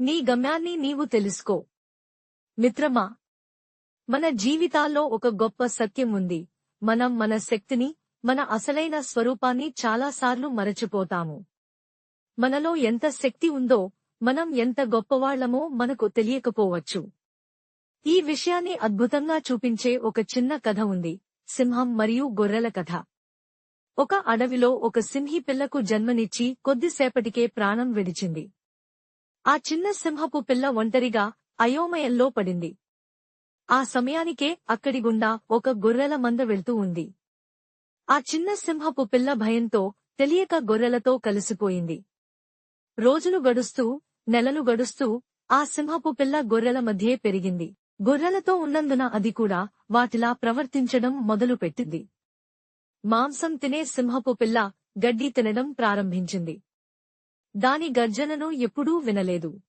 నీ గమ్యాన్ని నీవు తెలుసుకో. మిత్రమా మన జీవితాల్లో ఒక గొప్ప సత్యం ఉంది. మనం మన శక్తిని మన అసలైన స్వరూపాన్ని చాలాసార్లు మరచిపోతాము. మనలో ఎంత శక్తి ఉందో మనం ఎంత గొప్పవాళ్ళమో మనకు తెలియకపోవచ్చు. ఈ విషయాన్ని అద్భుతంగా చూపించే ఒక చిన్న కథ ఉంది. సింహం మరియు గొర్రెల కథ. ఒక అడవిలో ఒక సింహి పిల్లకు జన్మనిచ్చి కొద్దిసేపటికే ప్రాణం విడిచింది. ఆ చిన్న సింహపు పిల్ల ఒంటరిగా అయోమయంలో పడింది. ఆ సమయానికే అక్కడి గుండా ఒక గొర్రెల మంద వెళ్తూ ఉంది. ఆ చిన్న సింహపు పిల్ల భయంతో తెలియక గొర్రెలతో కలిసిపోయింది. రోజులు గడుస్తూ నెలలు గడుస్తూ ఆ సింహపు పిల్ల గొర్రెల మధ్యే పెరిగింది. గొర్రెలతో ఉన్నందున అది కూడా వాటిలా ప్రవర్తించడం మొదలుపెట్టింది. మాంసం తినే సింహపు పిల్ల గడ్డి తినడం ప్రారంభించింది. దాని గర్జనను ఎప్పుడూ వినలేదు.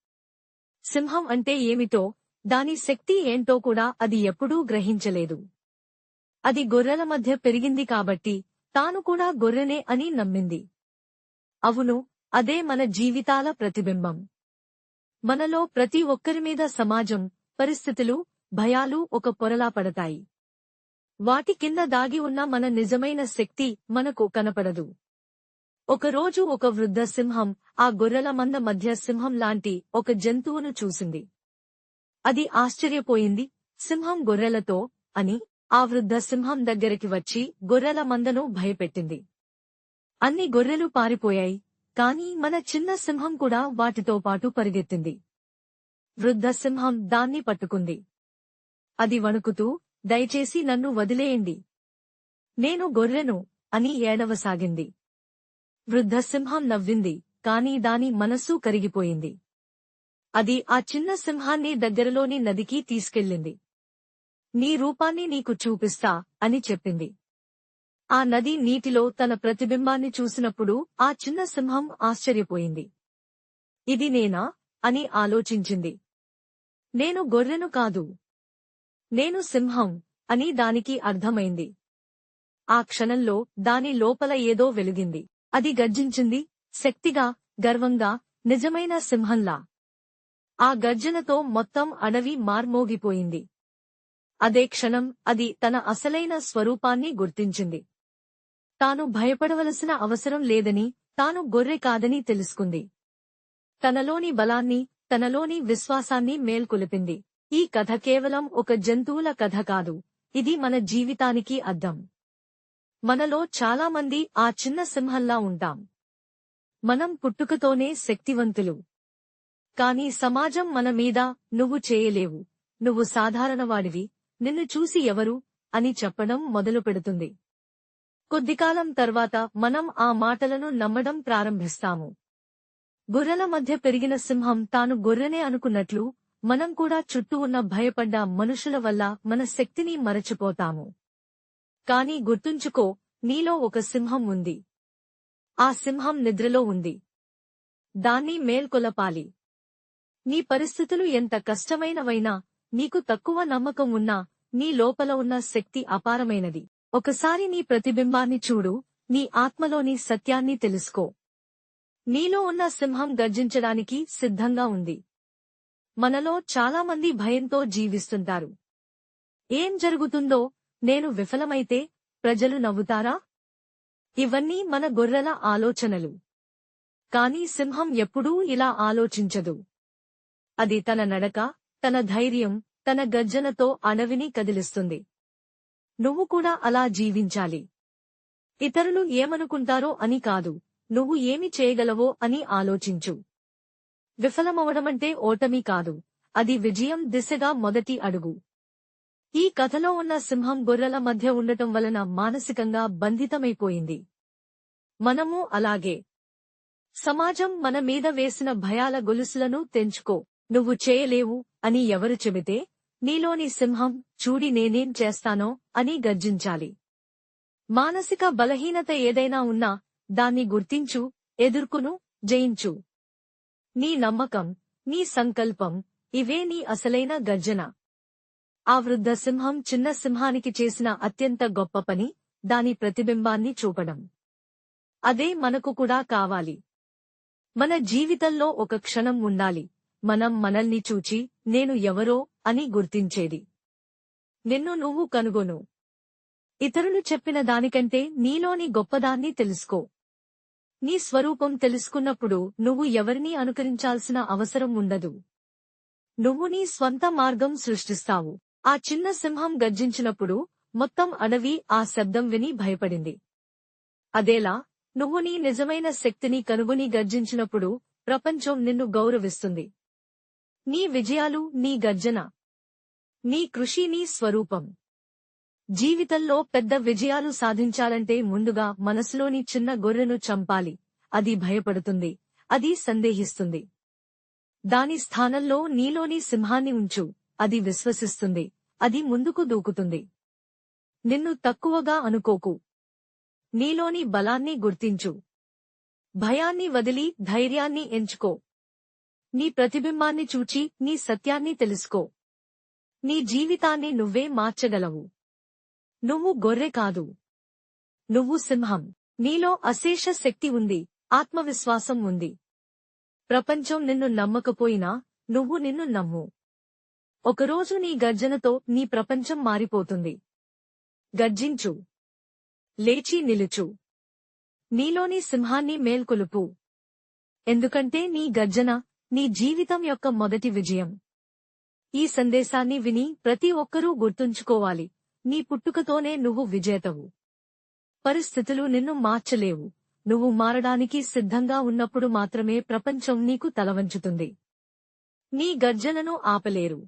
సింహం అంటే ఏమిటో దాని శక్తి ఏంటో కూడా అది ఎప్పుడూ గ్రహించలేదు. అది గొర్రెల మధ్య పెరిగింది కాబట్టి తాను కూడా గొర్రెనే అని నమ్మింది. అవును అదే మన జీవితాల ప్రతిబింబం. మనలో ప్రతి ఒక్కరి మీద సమాజం పరిస్థితులు భయాలు ఒక పొరలా పడతాయి. వాటి కింద దాగి ఉన్న మన నిజమైన శక్తి మనకు కనపడదు. ఒకరోజు ఒక వృద్ధ సింహం ఆ గొర్రెల మంద మధ్య సింహం లాంటి ఒక జంతువును చూసింది. అది ఆశ్చర్యపోయింది. సింహం గొర్రెలతో అని ఆ వృద్ధ సింహం దగ్గరికి వచ్చి గొర్రెల మందను భయపెట్టింది. అన్ని గొర్రెలు పారిపోయాయి. కాని మన చిన్న సింహం కూడా వాటితో పాటు పరిగెత్తింది. వృద్ధ సింహం దాన్ని పట్టుకుంది. అది వణుకుతూ దయచేసి నన్ను వదిలేయండి. నేను గొర్రెను అని ఏడవసాగింది. వృద్ధసింహం నవ్వింది కాని దాని మనస్సు కరిగిపోయింది. అది ఆ చిన్న సింహాన్ని దగ్గరలోని నదికి తీసుకెళ్ళింది. నీ రూపాన్ని నీకు చూపిస్తా అని చెప్పింది. ఆ నది నీటిలో తన ప్రతిబింబాన్ని చూసినప్పుడు ఆ చిన్న సింహం ఆశ్చర్యపోయింది. ఇది నేనా? అని ఆలోచించింది. నేను గొర్రెను కాదు. నేను సింహం అని దానికి అర్థమైంది. ఆ క్షణంలో దాని లోపల ఏదో వెలిగింది. అది గర్జించింది శక్తిగా గర్వంగా నిజమైన సింహంలా. ఆ గర్జనతో మొత్తం అడవి మార్మోగిపోయింది. అదే క్షణం అది తన అసలైన స్వరూపాన్ని గుర్తించింది. తాను భయపడవలసిన అవసరం లేదని తాను గొర్రె కాదని తెలుసుకుంది. తనలోని బలాన్ని తనలోని విశ్వాసాన్ని మేల్కొలిపింది. ఈ కథ కేవలం ఒక జంతువుల కథ కాదు. ఇది మన జీవితానికి అద్దం. మనలో చాలామంది ఆ చిన్న సింహంలా ఉంటాం. మనం పుట్టుకతోనే శక్తివంతులు. కాని సమాజం మన మీద నువ్వు చేయలేవు. నువ్వు సాధారణవాడివి. నిన్ను చూసి ఎవరు? అని చెప్పడం మొదలు పెడుతుంది. కొద్దికాలం తర్వాత మనం ఆ మాటలను నమ్మడం ప్రారంభిస్తాము. గొర్రెల మధ్య పెరిగిన సింహం తాను గొర్రెనే అనుకున్నట్లు మనం కూడా చుట్టూ ఉన్న భయపడ్డ మనుషుల వల్ల మన శక్తిని మరచిపోతాము. కాని గుర్తుంచుకో నీలో ఒక సింహం ఉంది. ఆ సింహం నిద్రలో ఉంది. దాన్ని మేల్కొలపాలి. నీ పరిస్థితులు ఎంత కష్టమైనవైనా నీకు తక్కువ నమ్మకం ఉన్నా నీ లోపల ఉన్న శక్తి అపారమైనది. ఒకసారి నీ ప్రతిబింబాన్ని చూడు నీ ఆత్మలోని సత్యాన్ని తెలుసుకో. నీలో ఉన్న సింహం గర్జించడానికి సిద్ధంగా ఉంది. మనలో చాలామంది భయంతో జీవిస్తుంటారు. ఏం జరుగుతుందో నేను విఫలమైతే ప్రజలు నవ్వుతారా? ఇవన్నీ మన గొర్రెల ఆలోచనలు. కాని సింహం ఎప్పుడూ ఇలా ఆలోచించదు. అది తన నడక తన ధైర్యం తన గర్జనతో అడవిని కదిలిస్తుంది. నువ్వు కూడా అలా జీవించాలి. ఇతరులు ఏమనుకుంటారో అని కాదు నువ్వు ఏమి చేయగలవో అని ఆలోచించు. విఫలమవడమంటే ఓటమి కాదు అది విజయం దిశగా మొదటి అడుగు. ఈ కథలో ఉన్న సింహం గొర్రెల మధ్య ఉండటం వలన మానసికంగా బంధితమైపోయింది. మనము అలాగే. సమాజం మన మీద వేసిన భయాల గొలుసులను తెంచుకో. నువ్వు చేయలేవు అని ఎవరు చెబితే నీలోని సింహం చూడి నేనేం చేస్తానో అని గర్జించాలి. మానసిక బలహీనత ఏదైనా ఉన్నా దాన్ని గుర్తించు ఎదుర్కొను జయించు. నీ నమ్మకం నీ సంకల్పం ఇవే నీ అసలైన గర్జన. ఆ వృద్ధ సింహం చిన్న సింహానికి చేసిన అత్యంత గొప్ప పని దాని ప్రతిబింబాన్ని చూపడం. అదే మనకు కూడా కావాలి. మన జీవితంలో ఒక క్షణం ఉండాలి. మనం మనల్ని చూచి నేను ఎవరో అని గుర్తించేది. నిన్ను నువ్వు కనుగొను. ఇతరులు చెప్పిన దానికంటే నీలోని గొప్పదాన్ని తెలుసుకో. నీ స్వరూపం తెలుసుకున్నప్పుడు నువ్వు ఎవరినీ అనుకరించాల్సిన అవసరం ఉండదు. నువ్వు నీ స్వంత మార్గం సృష్టిస్తావు. ఆ చిన్న సింహం గర్జించినప్పుడు మొత్తం అడవి ఆ శబ్దం విని భయపడింది. అదేలా నువ్వు నీ నిజమైన శక్తిని కనుగొని గర్జించినప్పుడు ప్రపంచం నిన్ను గౌరవిస్తుంది. నీ విజయాలు నీ గర్జన. నీ కృషి నీ స్వరూపం. జీవితంలో పెద్ద విజయాలు సాధించాలంటే ముందుగా మనసులోని చిన్న గొర్రెను చంపాలి. అది భయపడుతుంది. అది సందేహిస్తుంది. దాని స్థానంలో నీలోని సింహాన్ని ఉంచు. అది విశ్వసిస్తుంది. అది ముందుకు దూకుతుంది. నిన్ను తక్కువగా అనుకోకు. నీలోని బలాన్ని గుర్తించు. భయాన్ని వదిలి ధైర్యాన్ని ఎంచుకో. నీ ప్రతిబింబాన్ని చూచి నీ సత్యాన్ని తెలుసుకో. నీ జీవితాన్ని నువ్వే మార్చగలవు. నువ్వు గొర్రె కాదు. నువ్వు సింహం. నీలో అశేష శక్తి ఉంది. ఆత్మవిశ్వాసం ఉంది. ప్రపంచం నిన్ను నమ్మకపోయినా నువ్వు నిన్ను నమ్ము. ఒకరోజు నీ గర్జనతో నీ ప్రపంచం మారిపోతుంది. గర్జించు. లేచి నిలుచు. నీలోని సింహాన్ని మేల్కొలుపు. ఎందుకంటే నీ గర్జన నీ జీవితం యొక్క మొదటి విజయం. ఈ సందేశాన్ని విని ప్రతి ఒక్కరూ గుర్తుంచుకోవాలి. నీ పుట్టుకతోనే నువ్వు విజేతవు. పరిస్థితులు నిన్ను మార్చలేవు. నువ్వు మారడానికి సిద్ధంగా ఉన్నప్పుడు మాత్రమే ప్రపంచం నీకు తలవంచుతుంది. నీ గర్జనను ఆపలేరు.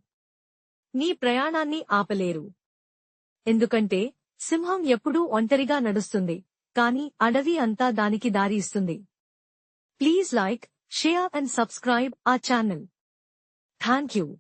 నీ ప్రయాణాన్ని ఆపలేరు. ఎందుకంటే సింహం ఎప్పుడూ ఒంటరిగా నడుస్తుంది కాని అడవి అంతా దానికి దారి ఇస్తుంది. Please like share and subscribe ఆ ఛానల్. Thank you